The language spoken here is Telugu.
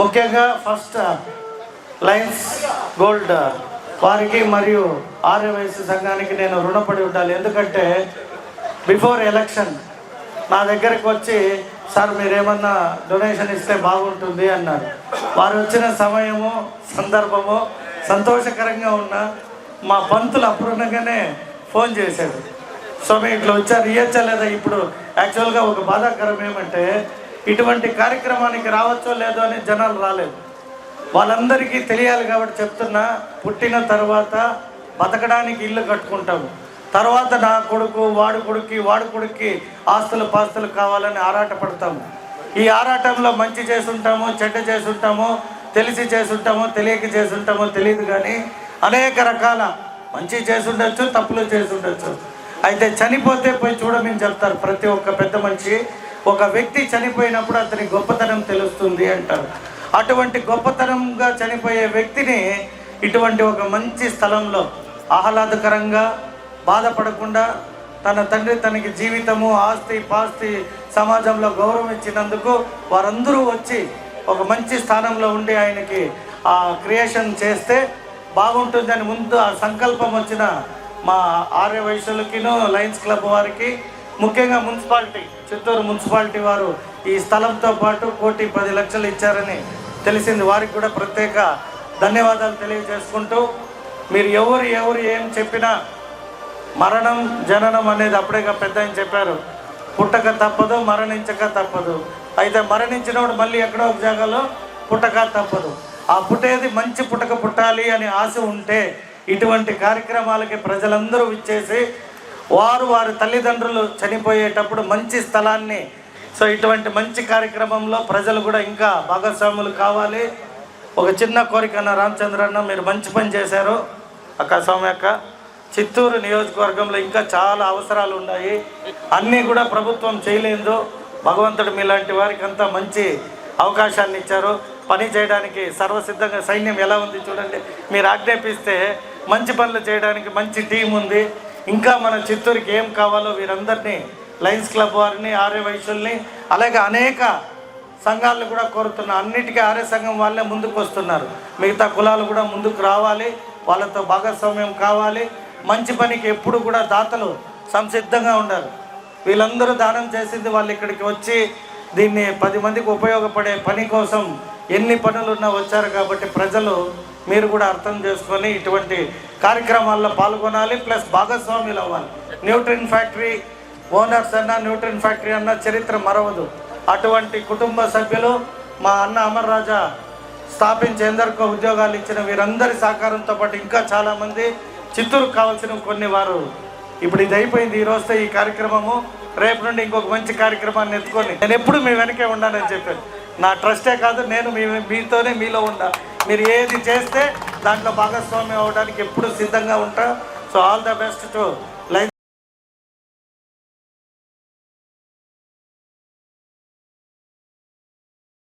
ముఖ్యంగా ఫస్ట్ లయన్స్ గోల్డ్ వారికి మరియు ఆర్యవైశ్య సంఘానికి నేను రుణపడి ఉండాలి. ఎందుకంటే బిఫోర్ ఎలక్షన్ నా దగ్గరకు వచ్చి సార్ మీరేమన్నా డొనేషన్ ఇస్తే బాగుంటుంది అన్నారు. వారు వచ్చిన సమయము సందర్భము సంతోషకరంగా ఉన్న మా పంతులు అప్పుడున్నగానే ఫోన్ చేశాడు స్వామి ఇట్లా వచ్చారు ఇయ్యచ్చా లేదా? ఇప్పుడు యాక్చువల్గా ఒక బాధాకరం ఏమంటే ఇటువంటి కార్యక్రమానికి రావచ్చో లేదో అని జనాలు రాలేదు. వాళ్ళందరికీ తెలియాలి కాబట్టి చెప్తున్నా పుట్టిన తర్వాత బతకడానికి ఇల్లు కట్టుకుంటాము. తర్వాత నా కొడుకు వాడు కొడుక్కి వాడు కొడుక్కి ఆస్తులు పాస్తులు కావాలని ఆరాటపడతాము. ఈ ఆరాటంలో మంచి చేసుంటాము చెడ్డ చేసుంటాము తెలిసి చేసుంటాము తెలియక చేసుంటామో తెలియదు కానీ అనేక రకాల మంచి చేసుండొచ్చు తప్పులు చేసుండొచ్చు అయితే చనిపోతే పోయి చూడమని చెప్తారు ప్రతి ఒక్క పెద్ద మనిషి. ఒక వ్యక్తి చనిపోయినప్పుడు అతని గొప్పతనం తెలుస్తుంది అంటారు. అటువంటి గొప్పతనంగా చనిపోయే వ్యక్తిని ఇటువంటి ఒక మంచి స్థలంలో ఆహ్లాదకరంగా బాధపడకుండా తన తండ్రి తనకి జీవితము ఆస్తి పాస్తి సమాజంలో గౌరవం ఇచ్చినందుకు వారందరూ వచ్చి ఒక మంచి స్థానంలో ఉండి ఆయనకి ఆ క్రియేషన్ చేస్తే బాగుంటుందని ముందు ఆ సంకల్పం వచ్చిన మా ఆర్య వైశ్యులకిను లయన్స్ క్లబ్ వారికి ముఖ్యంగా మున్సిపాలిటీ చిత్తూరు మున్సిపాలిటీ వారు ఈ స్థలంతో పాటు కోటి పది లక్షలు ఇచ్చారని తెలిసింది. వారికి కూడా ప్రత్యేక ధన్యవాదాలు తెలియజేసుకుంటూ మీరు ఎవరు ఎవరు ఏం చెప్పినా మరణం జననం అనేది అప్పుడేగా పెద్ద అని చెప్పారు. పుట్టక తప్పదు మరణించక తప్పదు. అయితే మరణించినప్పుడు మళ్ళీ ఎక్కడో ఒక జాగాలో పుట్టక తప్పదు. ఆ పుట్టేది మంచి పుట్టక పుట్టాలి అనే ఆశ ఉంటే ఇటువంటి కార్యక్రమాలకి ప్రజలందరూ ఇచ్చేసి వారు వారి తల్లిదండ్రులు చనిపోయేటప్పుడు మంచి స్థలాన్ని సో ఇటువంటి మంచి కార్యక్రమంలో ప్రజలు కూడా ఇంకా భాగస్వాములు కావాలి. ఒక చిన్న కోరిక అన్న రామచంద్రన్న మీరు మంచి పని చేశారు. అక్క స్వామి అక్క చిత్తూరు నియోజకవర్గంలో ఇంకా చాలా అవసరాలు ఉన్నాయి. అన్నీ కూడా ప్రభుత్వం చేయలేదు. భగవంతుడు మీలాంటి వారికి అంతా మంచి అవకాశాన్ని ఇచ్చారు. పని చేయడానికి సర్వసిద్ధంగా సైన్యం ఎలా ఉంది చూడండి. మీరు ఆజ్ఞాపిస్తే మంచి పనులు చేయడానికి మంచి టీం ఉంది. ఇంకా మన చిత్తూరుకి ఏం కావాలో వీరందరినీ లయన్స్ క్లబ్ వారిని ఆర్య వైశ్యుల్ని అలాగే అనేక సంఘాలను కూడా కోరుతున్నా అన్నిటికీ ఆర్య సంఘం వాళ్ళే ముందుకు వస్తున్నారు. మిగతా కులాలు కూడా ముందుకు రావాలి వాళ్ళతో భాగస్వామ్యం కావాలి. మంచి పనికి ఎప్పుడు కూడా దాతలు సంసిద్ధంగా ఉండాలి. వీళ్ళందరూ దానం చేసింది వాళ్ళు ఇక్కడికి వచ్చి దీన్ని పది మందికి ఉపయోగపడే పని కోసం ఎన్ని పనులున్నా వచ్చారు కాబట్టి ప్రజలు మీరు కూడా అర్థం చేసుకొని ఇటువంటి కార్యక్రమాల్లో పాల్గొనాలి ప్లస్ భాగస్వాములు అవ్వాలి. న్యూట్రిన్ ఫ్యాక్టరీ ఓనర్స్ అన్న న్యూట్రిన్ ఫ్యాక్టరీ అన్న చరిత్ర మరవదు. అటువంటి కుటుంబ సభ్యులు మా అన్న అమర్ రాజా స్థాపించి ఎందరికో ఉద్యోగాలు ఇచ్చిన వీరందరి సహకారంతో పాటు ఇంకా చాలామంది చిత్తూరుకు కావాల్సిన కొన్ని వారు. ఇప్పుడు ఇది అయిపోయింది ఈ రోజుతో ఈ కార్యక్రమము. రేపు నుండి ఇంకొక మంచి కార్యక్రమాన్ని ఎత్తుకొని నేను ఎప్పుడు మీ వెనకే ఉండాలని చెప్పాను. నా ట్రస్టే కాదు నేను మీ మీతోనే మీలో ఉంటా మీరు ఏది చేస్తే దాంట్లో భాగస్వామ్యం అవ్వడానికి ఎప్పుడు సిద్ధంగా ఉంటా. So all the best to